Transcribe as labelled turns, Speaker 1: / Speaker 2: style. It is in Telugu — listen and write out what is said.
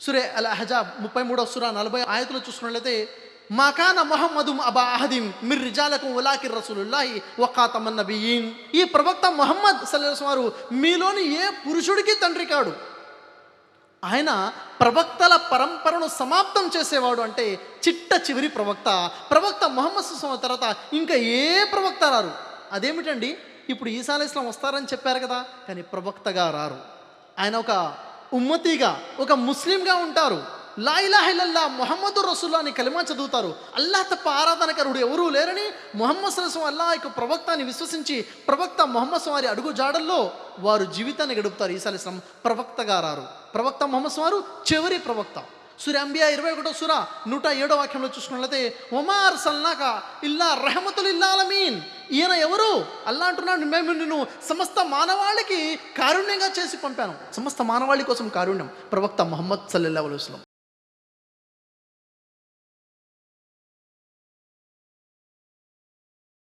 Speaker 1: సురే అల్ అహజాబ్ ముప్పై మూడవ సురా నలభై ఆయతలు చూసుకున్నట్లయితే మాకాన మొహమ్మదు అబా అహదిం మిర్ రిజాలకు ఉలాకి రసూలుల్లాహి వఖాతమన్ నబీన్ ఈ ప్రవక్త మొహమ్మద్ సల్లల్లాహు వారు మీలోని ఏ పురుషుడికి తండ్రి కాడు? ఆయన ప్రవక్తల పరంపరను సమాప్తం చేసేవాడు అంటే చిట్ట చివరి ప్రవక్త. ప్రవక్త మొహమ్మద్ సుస్వామి తర్వాత ఇంకా ఏ ప్రవక్త రారు? అదేమిటండి? ఇప్పుడు ఈసా ఇస్లాం వస్తారని చెప్పారు కదా కానీ ప్రవక్తగా రారు. ఆయన ఒక ఉమ్మతిగా ఒక ముస్లింగా ఉంటారు. లా మొహమ్మదు రసూల్లా అని కలిమా చదువుతారు. అల్లాహ్ తప్ప ఆరాధనకరుడు ఎవరూ లేరని మొహమ్మద్ సలసం అల్లా యొక్క ప్రవక్త విశ్వసించి ప్రవక్త మొహమ్మద్ వారి అడుగు జాడల్లో వారు జీవితాన్ని గడుపుతారు. ఈసా ప్రవక్త ఇస్లాం ప్రవక్త మొహమ్మద్ వారు చివరి ప్రవక్త. సూర్య అంబియా ఇరవై ఒకటో సుర నూట ఏడో వాక్యంలో చూసుకున్నట్లయితే ఒమార్ సల్నాక ఇల్లా రహమతుల్ ఇల్లాలమీన్ ఈయన ఎవరు? అల్లా అంటున్నాడు మేము నిన్ను సమస్త మానవాళికి కారుణ్యంగా చేసి పంపాను. సమస్త మానవాళి కోసం కారుణ్యం. ప్రవక్త మొహమ్మద్ సల్లల్లా అలైస్లం